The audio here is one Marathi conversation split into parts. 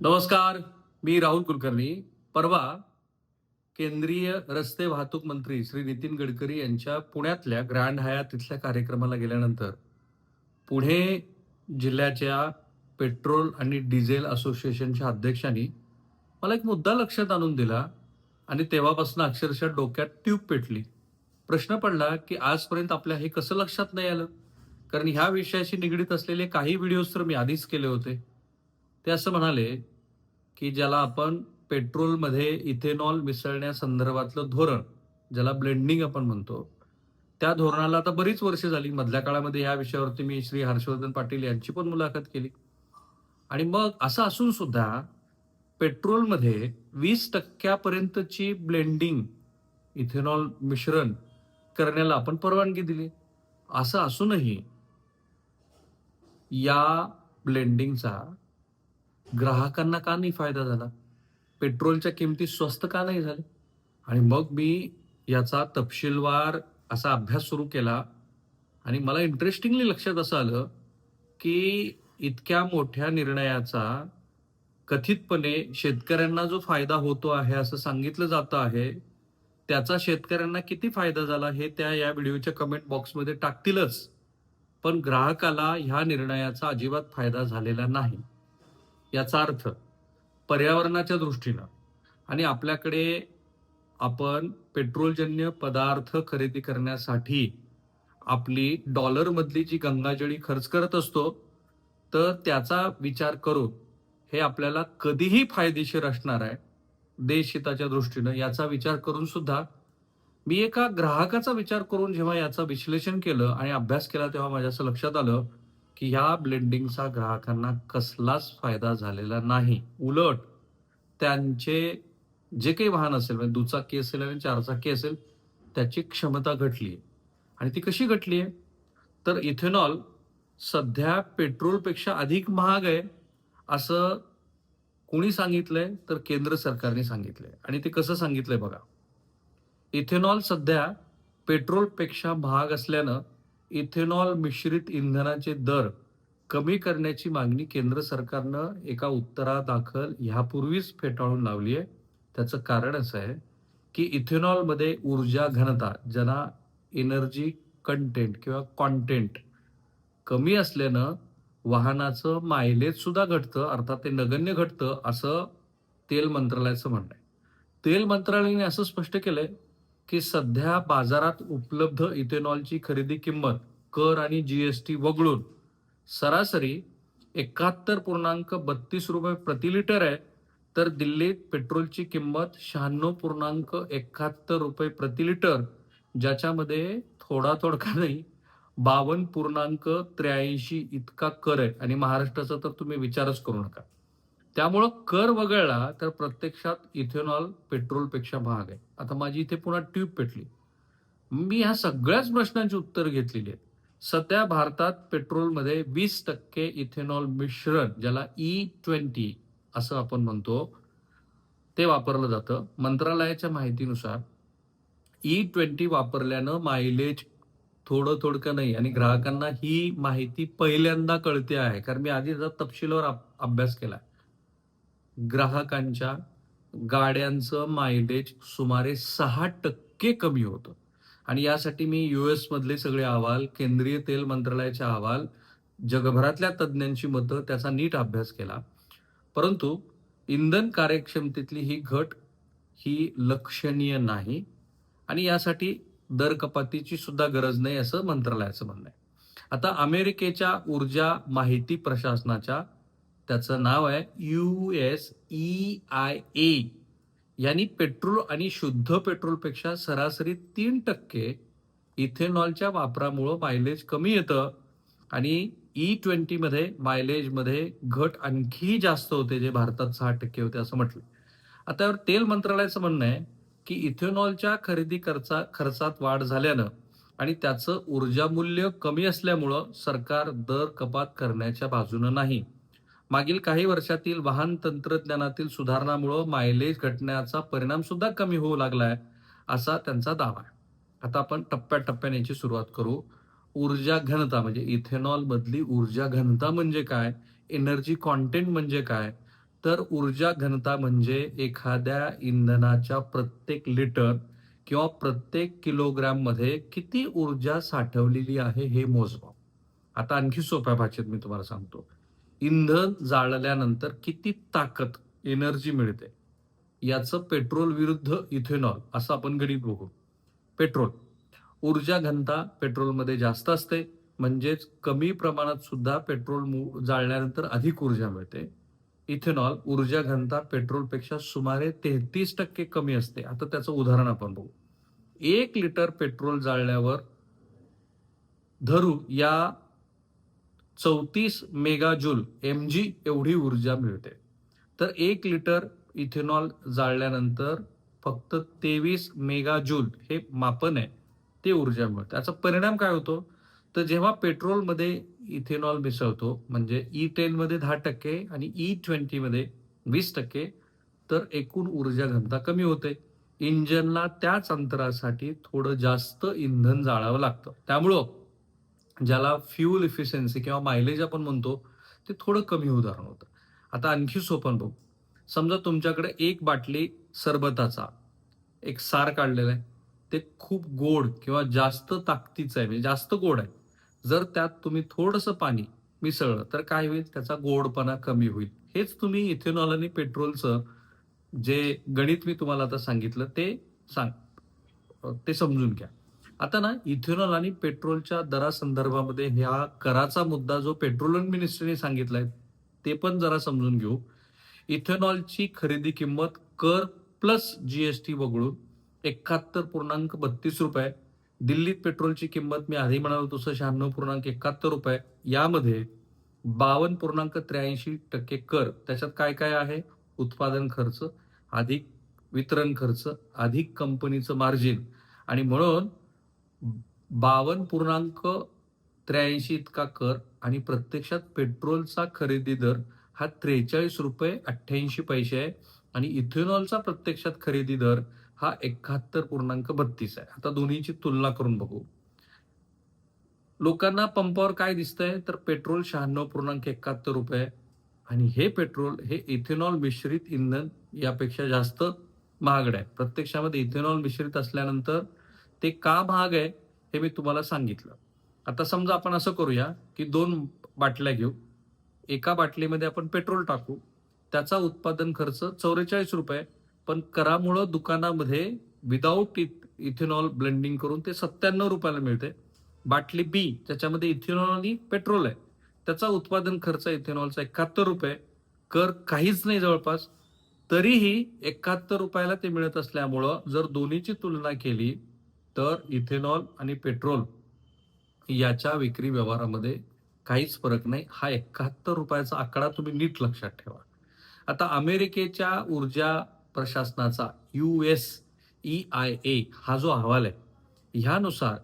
नमस्कार मी राहुल कुलकर्णी. परवा केंद्रीय रस्ते वाहतूक मंत्री श्री नितीन गडकरी यांच्या पुण्यातल्या ग्रँड हयात इथल्या कार्यक्रमाला गेल्यानंतर पुणे जिल्ह्याच्या पेट्रोल आणि डिझेल असोसिएशनच्या अध्यक्षांनी मला एक मुद्दा लक्षात आणून दिला आणि तेव्हापासून अक्षरशः डोक्यात ट्यूब पेटली. प्रश्न पडला की आजपर्यंत आपल्या हे कसं लक्षात नाही आलं? कारण ह्या विषयाशी निगडीत असलेले काही व्हिडिओज तर मी आधीच केले होते. ते असं म्हणाले की ज्याला आपण पेट्रोलमध्ये इथेनॉल मिसळण्यासंदर्भातलं धोरण ज्याला ब्लेंडिंग आपण म्हणतो त्या धोरणाला आता बरीच वर्ष झाली. मधल्या काळामध्ये या विषयावरती मी श्री हर्षवर्धन पाटील यांची पण मुलाखत केली. आणि मग असं असून सुद्धा पेट्रोलमध्ये वीस टक्क्यापर्यंतची ब्लेंडिंग इथेनॉल मिश्रण करण्याला आपण परवानगी दिली. असं असूनही या ब्लेंडिंगचा ग्राहकांना का नाही फायदा झाला? पेट्रोलच्या किमती स्वस्त का नाही झाल्या? आणि मग मी याचा तपशीलवार असा अभ्यास सुरू केला. आणि मला इंटरेस्टिंगली लक्षात असं आलं की इतक्या मोठ्या निर्णयाचा कथितपणे शेतकऱ्यांना जो फायदा होतो आहे असं सांगितलं जातं आहे त्याचा शेतकऱ्यांना किती फायदा झाला हे त्या या व्हिडिओच्या कमेंट बॉक्समध्ये टाकतीलच. पण ग्राहकाला ह्या निर्णयाचा अजिबात फायदा झालेला नाही. याचा अर्थ पर्यावरणाच्या दृष्टीनं आणि आपल्याकडे आपण पेट्रोलजन्य पदार्थ खरेदी करण्यासाठी आपली डॉलरमधली जी गंगाजळी खर्च करत असतो तर त्याचा विचार करून हे आपल्याला कधीही फायदेशीर असणार आहे देशहिताच्या दृष्टीनं याचा विचार करून सुद्धा. मी एका ग्राहकाचा विचार करून जेव्हा याचं विश्लेषण केलं आणि अभ्यास केला तेव्हा माझ्या असं लक्षात आलं की ह्या ब्लेंडिंगचा ग्राहकांना कसलाच फायदा झालेला नाही. उलट त्यांचे जे काही वाहन असेल म्हणजे दुचाकी असेल आणि चारचाकी असेल त्याची क्षमता घटली आहे आणि ती कशी घटली आहे तर इथेनॉल सध्या पेट्रोलपेक्षा अधिक महाग आहे असं कोणी सांगितलंय? तर केंद्र सरकारने सांगितलंय. आणि ते कसं सांगितलंय बघा. इथेनॉल सध्या पेट्रोलपेक्षा महाग असल्यानं इथेनॉल मिश्रित इंधनाचे दर कमी करण्याची मागणी केंद्र सरकारनं एका उत्तरादाखल ह्यापूर्वीच फेटाळून लावली आहे. त्याचं कारण असं आहे की इथेनॉलमध्ये ऊर्जा घनता ज्यांना एनर्जी कंटेंट किंवा कॉन्टेंट कमी असल्यानं वाहनाचं मायलेजसुद्धा घटतं अर्थात ते नगण्य घटतं असं तेल मंत्रालयाचं म्हणणं आहे. तेल मंत्रालयाने असं स्पष्ट केलंय की सध्या बाजारात उपलब्ध इथेनॉलची खरेदी किंमत कर आणि जीएसटी वगळून सरासरी एकाहत्तर पूर्णांक बत्तीस रुपये प्रति लिटर आहे तर दिल्लीत पेट्रोलची किंमत शहाण्णव पूर्णांक एकाहत्तर रुपये प्रति लिटर ज्याच्यामध्ये थोडा थोडका नाही बावन्न पूर्णांक त्र्याऐंशी इतका कर आहे. आणि महाराष्ट्राचा तर तुम्ही विचारच करू नका. त्यामुळं कर वगळला तर प्रत्यक्षात इथेनॉल पेट्रोलपेक्षा महाग आहे. आता माझी इथे पुन्हा ट्यूब पेटली. मी ह्या सगळ्याच प्रश्नांची उत्तर घेतलेली आहेत. सध्या भारतात पेट्रोलमध्ये वीस टक्के इथेनॉल मिश्रण ज्याला e ई ट्वेंटी असं आपण म्हणतो ते वापरलं जातं. मंत्रालयाच्या माहितीनुसार e ई ट्वेंटी वापरल्यानं मायलेज थोडं थोडकं नाही आणि ग्राहकांना ही माहिती पहिल्यांदा कळते आहे. कारण मी आधी त्याचा अभ्यास केला. ग्राहकांच्या गाड्यांचं मायलेज सुमारे सहा टक्के कमी होतं. आणि यासाठी मी यू मधले सगळे अहवाल केंद्रीय तेल मंत्रालयाचे अहवाल जगभरातल्या तज्ज्ञांची मतं त्याचा नीट अभ्यास केला. परंतु इंधन कार्यक्षमतेतली ही घट ही लक्षणीय नाही आणि यासाठी दर कपातीची सुद्धा गरज नाही असं मंत्रालयाचं म्हणणं आहे. आता अमेरिकेच्या ऊर्जा माहिती प्रशासनाच्या त्याचं नाव आहे U S E I A. यांनी पेट्रोल आणि शुद्ध पेट्रोलपेक्षा सरासरी तीन टक्के इथेनॉलच्या वापरामुळं मायलेज कमी येतं. आणि ई ट्वेंटीमध्ये मायलेजमध्ये घट आणखी जास्त होते जे भारतात सहा टक्के होते असं म्हटलं. आता तेल मंत्रालयाचं म्हणणं आहे की इथेनॉलच्या खरेदी खर्चा खर्चात वाढ झाल्यानं आणि त्याचं ऊर्जा मूल्य कमी असल्यामुळं सरकार दर कपात करण्याच्या बाजूनं नाही. मागील काही वर्षातील वाहन तंत्रज्ञानातील सुधारणामुळं मायलेज घटण्याचा परिणाम सुद्धा कमी होऊ लागलाय असा त्यांचा दावा आहे. आता आपण टप्प्याटप्प्याने याची सुरुवात करू. ऊर्जा घनता म्हणजे इथेनॉल मधली ऊर्जा घनता म्हणजे काय? एनर्जी कॉन्टेंट म्हणजे काय? तर ऊर्जा घनता म्हणजे एखाद्या इंधनाच्या प्रत्येक लिटर किंवा प्रत्येक किलोग्राममध्ये किती ऊर्जा साठवलेली आहे हे मोजमाप. आता आणखी सोप्या भाषेत मी तुम्हाला सांगतो. इंधन जाळल्यानंतर किती ताकद एनर्जी मिळते? याचं पेट्रोल विरुद्ध इथेनॉल असं आपण गणित बघू. पेट्रोल. ऊर्जा घनता पेट्रोलमध्ये जास्त असते म्हणजेच कमी प्रमाणात सुद्धा पेट्रोल जाळल्यानंतर अधिक ऊर्जा मिळते. इथेनॉल ऊर्जा घनता पेट्रोलपेक्षा सुमारे तेहतीस टक्के कमी असते. आता त्याचं उदाहरण आपण बघू. एक लिटर पेट्रोल जाळल्यावर धरू या चौतीस मेगाजूल एम जी एवढी ऊर्जा मिळते. तर एक लिटर इथेनॉल जाळल्यानंतर फक्त तेवीस मेगाजूल हे मापन आहे ते ऊर्जा मिळते. त्याचा परिणाम काय होतो? तर जेव्हा पेट्रोलमध्ये इथेनॉल मिसळतो म्हणजे e ई टेनमध्ये दहा टक्के आणि e ई ट्वेंटीमध्ये वीस टक्के तर एकूण ऊर्जा घनता कमी होते. इंजनला त्याच अंतरासाठी थोडं जास्त इंधन जाळावं लागतं. त्यामुळं ज्याला फ्युल इफिशियन्सी किंवा मायलेज आपण म्हणतो ते थोडं कमी उदाहरण होतं. आता आणखी सोपं बघू. समजा तुमच्याकडे एक बाटली सरबताचा एक सार काढलेला आहे. ते खूप गोड किंवा जास्त ताकदीचं आहे म्हणजे जास्त गोड आहे. जर त्यात तुम्ही थोडंसं पाणी मिसळलं तर काय होईल? त्याचा गोडपणा कमी होईल. हेच तुम्ही इथेनॉल आणि पेट्रोलचं जे गणित मी तुम्हाला आता सांगितलं ते सांग ते समजून घ्या. आता ना इथेनॉल आणि पेट्रोलच्या दरासंदर्भामध्ये ह्या कराचा मुद्दा जो पेट्रोलियम मिनिस्ट्रीने सांगितलाय ते पण जरा समजून घेऊ. इथेनॉलची खरेदी किंमत कर प्लस जीएसटी वगळून एकाहत्तर पूर्णांक बत्तीस रुपये दिल्लीत पेट्रोलची किंमत मी आधी म्हणालो तसं शहाण्णव पूर्णांक एकाहत्तर रुपये यामध्ये बावन्न पूर्णांक त्र्याऐंशी टक्के कर. त्याच्यात काय काय आहे? उत्पादन खर्च अधिक वितरण खर्च अधिक कंपनीचं मार्जिन. आणि म्हणून बावन्न पूर्णांक त्र्याऐंशी इतका कर आणि प्रत्यक्षात पेट्रोलचा खरेदी दर हा त्रेचाळीस रुपये अठ्ठ्याऐंशी पैसे आहे. आणि इथेनॉलचा प्रत्यक्षात खरेदी दर हा एकाहत्तर पूर्णांक बत्तीस आहे. आता दोन्हीची तुलना करून बघू. लोकांना पंपावर काय दिसतंय? तर पेट्रोल शहाण्णव पूर्णांक एकाहत्तर रुपये आणि हे पेट्रोल हे इथेनॉल मिश्रित इंधन यापेक्षा जास्त महागड आहे. प्रत्यक्षामध्ये इथेनॉल मिश्रित असल्यानंतर ते का महाग आहे हे मी तुम्हाला सांगितलं. आता समजा आपण असं करूया की दोन बाटल्या घेऊ. एका बाटलीमध्ये आपण पेट्रोल टाकू. त्याचा उत्पादन खर्च चौवेचाळीस रुपये. पण करामुळं दुकानामध्ये विदाऊट इथ इथेनॉल ब्लेंडिंग करून ते सत्त्याण्णव रुपयाला मिळते. बाटली बी त्याच्यामध्ये इथेनॉल आणि पेट्रोल आहे. त्याचा उत्पादन खर्च इथेनॉलचा एकाहत्तर रुपये. कर काहीच नाही जवळपास. तरीही एकाहत्तर रुपयाला ते मिळत असल्यामुळं जर दोन्हीची तुलना केली तर इथेनॉल आणि पेट्रोल याच्या विक्री व्यवहारामध्ये काहीच फरक नाही. हा एकाहत्तर रुपयाचा आकडा तुम्ही नीट लक्षात ठेवा. आता अमेरिकेच्या ऊर्जा प्रशासनाचा U S E I A हा जो अहवाल आहे ह्यानुसार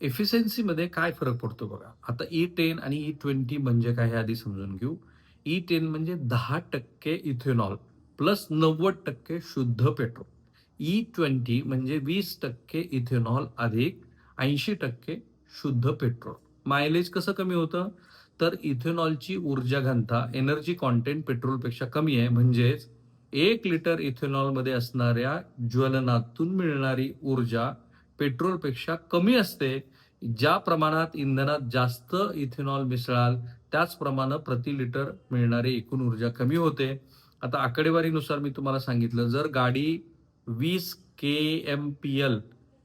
एफिशियन्सीमध्ये काय फरक पडतो बघा. आता ई टेन आणि ई ट्वेंटी म्हणजे काय हे आधी समजून घेऊ. ई टेन म्हणजे दहा टक्के इथेनॉल प्लस नव्वद टक्के शुद्ध पेट्रोल. E ई ट्वेंटी म्हणजे वीस टक्के इथेनॉल अधिक ऐंशी टक्के शुद्ध पेट्रोल. मायलेज कसं कमी होतं? तर इथेनॉलची ऊर्जा घनता एनर्जी कॉन्टेंट पेट्रोलपेक्षा कमी आहे. म्हणजेच एक लिटर इथेनॉलमध्ये असणाऱ्या ज्वलनातून मिळणारी ऊर्जा पेट्रोलपेक्षा कमी असते. ज्या प्रमाणात इंधनात जास्त इथेनॉल मिसळाल त्याचप्रमाणे प्रति लिटर मिळणारी एकूण ऊर्जा कमी होते. आता आकडेवारीनुसार मी तुम्हाला सांगितलं जर गाडी वीस के एम पी एल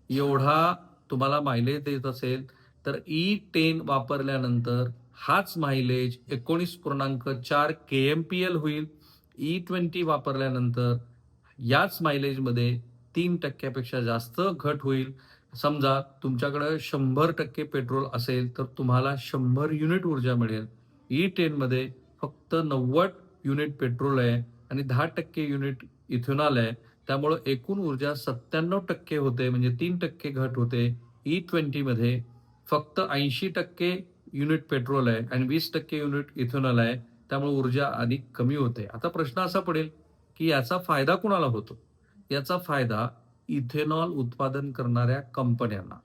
एवढा तुम्हाला मायलेज देत असेल तर e ई टेन वापरल्यानंतर हाच मायलेज एकोणीस पूर्णांक चार के एम पी एल होईल. E ई ट्वेंटी वापरल्यानंतर याच मायलेजमध्ये तीन टक्क्यापेक्षा जास्त घट होईल. समजा तुमच्याकडं शंभर टक्के पेट्रोल असेल तर तुम्हाला शंभर युनिट ऊर्जा मिळेल. E ई टेनमध्ये फक्त नव्वद युनिट पेट्रोल आहे आणि दहा टक्के युनिट इथेनॉल आहे. त्यामुळं एकूण ऊर्जा सत्त्याण्णव टक्के होते म्हणजे तीन टक्के घट होते. E ई ट्वेंटीमध्ये फक्त ऐंशी टक्के युनिट पेट्रोल आहे आणि वीस टक्के युनिट इथेनॉल आहे. त्यामुळे ऊर्जा अधिक कमी होते. आता प्रश्न असा पडेल की याचा फायदा कुणाला होतो? याचा फायदा इथेनॉल उत्पादन करणाऱ्या कंपन्यांना.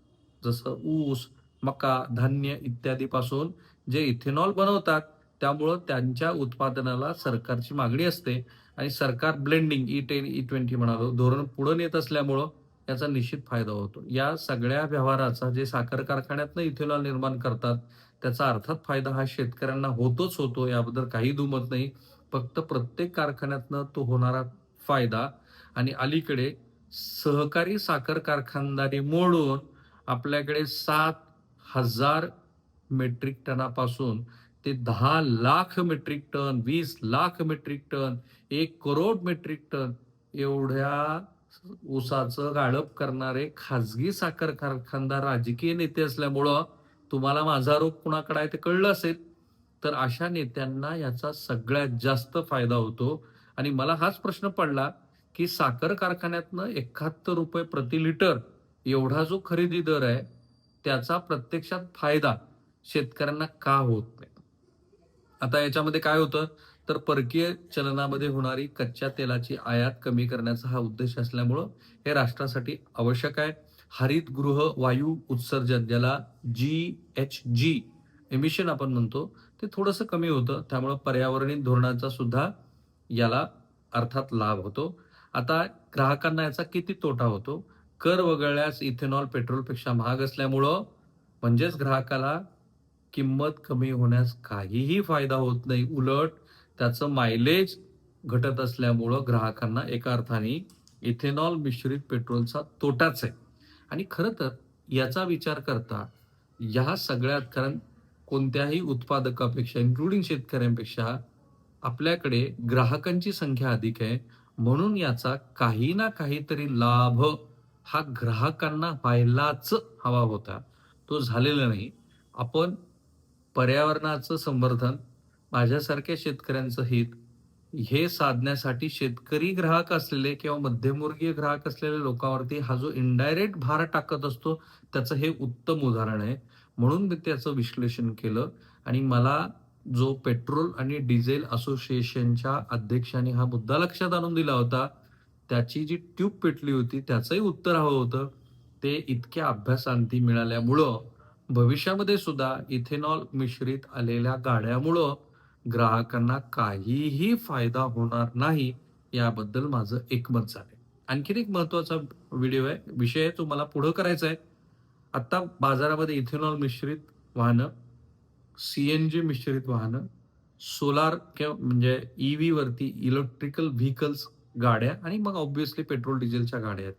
जसं ऊस मका धान्य इत्यादी पासून जे इथेनॉल बनवतात त्यामुळं त्यांच्या उत्पादनाला सरकारची मागणी असते. आणि सरकार blending E ten E twenty म्हणालो धोरण पुढे नेत असल्यामुळं याचा निश्चित फायदा होतो. या सगळ्या व्यवहाराचा जे साखर कारखान्यातनं इथेनॉल निर्माण करतात त्याचा अर्थात फायदा हा शेतकऱ्यांना होतोच होतो याबद्दल काही दुमत नाही. फक्त प्रत्येक कारखान्यातनं तो होणारा फायदा आणि अलीकडे सहकारी साखर कारखानदारी मोडून आपल्याकडे सात हजार मेट्रिक टनापासून ते दहा लाख मेट्रिक टन वीस लाख मेट्रिक टन एक करोड मेट्रिक टन एवढ्या ऊसाचं गाळप करणारे खाजगी साखर कारखानदार राजकीय नेते असल्यामुळं तुम्हाला माझा रोग कुणाकडे आहे ते कळलं असेल. तर अशा नेत्यांना याचा सगळ्यात जास्त फायदा होतो. आणि मला हाच प्रश्न पडला की साखर कारखान्यातनं एकाहत्तर रुपये प्रति लिटर एवढा जो खरेदी दर आहे त्याचा प्रत्यक्षात फायदा शेतकऱ्यांना का होत नाही? आता याच्यामध्ये काय होतं? तर परकीय चलनामध्ये होणारी कच्च्या तेलाची आयात कमी करण्याचा हा उद्देश असल्यामुळं हे राष्ट्रासाठी आवश्यक आहे. हरितगृह वायू उत्सर्जन ज्याला जी एच जी एमिशन आपण म्हणतो ते थोडंसं कमी होतं. त्यामुळं पर्यावरणीय धोरणाचा सुद्धा याला अर्थात लाभ होतो. आता ग्राहकांना याचा किती तोटा होतो? कर वगळल्यास इथेनॉल पेट्रोलपेक्षा महाग असल्यामुळं म्हणजेच ग्राहकाला किंमत कमी होण्यास काहीही फायदा होत नाही. उलट त्याचं मायलेज घटत असल्यामुळं ग्राहकांना एका अर्थाने इथेनॉल मिश्रित पेट्रोलचा तोटाच आहे. आणि खरं तर याचा विचार करता या सगळ्यात कारण कोणत्याही उत्पादकापेक्षा इन्क्लुडिंग शेतकऱ्यांपेक्षा आपल्याकडे ग्राहकांची संख्या अधिक आहे. म्हणून याचा काही ना काहीतरी लाभ हा ग्राहकांना व्हायलाच हवा होता. तो झालेला नाही. आपण पर्यावरणाचं संवर्धन माझ्यासारख्या शेतकऱ्यांचं हित हे साधण्यासाठी शेतकरी ग्राहक असलेले किंवा मध्यमवर्गीय ग्राहक असलेल्या लोकांवरती हा जो इनडायरेक्ट भार टाकत असतो त्याचं हे उत्तम उदाहरण आहे. म्हणून मी त्याचं विश्लेषण केलं आणि मला जो पेट्रोल आणि डिझेल असोसिएशनच्या अध्यक्षाने हा मुद्दा लक्षात आणून दिला होता त्याची जी ट्यूब पेटली होती त्याचंही उत्तर हवं होतं. ते इतक्या अभ्यासांती मिळाल्यामुळं भविष्यामध्ये सुद्धा इथेनॉल मिश्रित आलेल्या गाड्यामुळं ग्राहकांना काहीही फायदा होणार नाही याबद्दल माझं एकमत झालंय. आणखीन एक महत्त्वाचा व्हिडिओ आहे. विषय तुम्हाला तो मला पुढं करायचा आहे. आत्ता बाजारामध्ये इथेनॉल मिश्रित वाहनं सी एन जी मिश्रित वाहनं सोलार किंवा म्हणजे ई व्हीवरती इलेक्ट्रिकल व्हेकल्स गाड्या आणि मग ऑब्व्हियसली पेट्रोल डिझेलच्या गाड्या आहेत.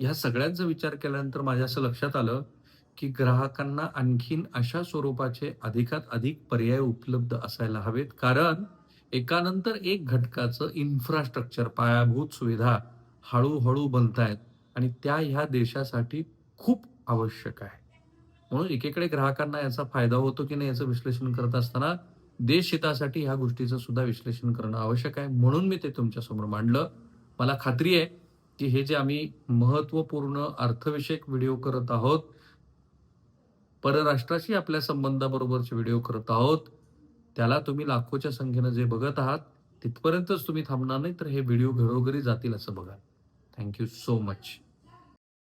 ह्या सगळ्यांचा विचार केल्यानंतर माझ्या असं लक्षात आलं की ग्राहकांना आणखीन अशा स्वरूपाचे अधिकात अधिक पर्याय उपलब्ध असायला हवेत. कारण एकानंतर एक घटकाचं इन्फ्रास्ट्रक्चर पायाभूत सुविधा हळूहळू बनतायत आणि त्या ह्या देशासाठी खूप आवश्यक आहे. म्हणून एकीकडे ग्राहकांना याचा फायदा होतो की नाही याचं विश्लेषण करत असताना देश हितासाठी ह्या गोष्टीचं सुद्धा विश्लेषण करणं आवश्यक आहे. म्हणून मी ते तुमच्यासमोर मांडलं. मला खात्री आहे की हे जे आम्ही महत्त्वपूर्ण अर्थविषयक व्हिडिओ करत आहोत परराष्ट्राशी आपल्या संबंधाबरोबरचे व्हिडिओ करत आहोत. त्याला तुम्ही लाखोच्या संख्येनं जे बघत आहात तिथपर्यंतच तुम्ही थांबणार नाही तर हे व्हिडिओ घरोघरी जातील असं बघा. Thank you so much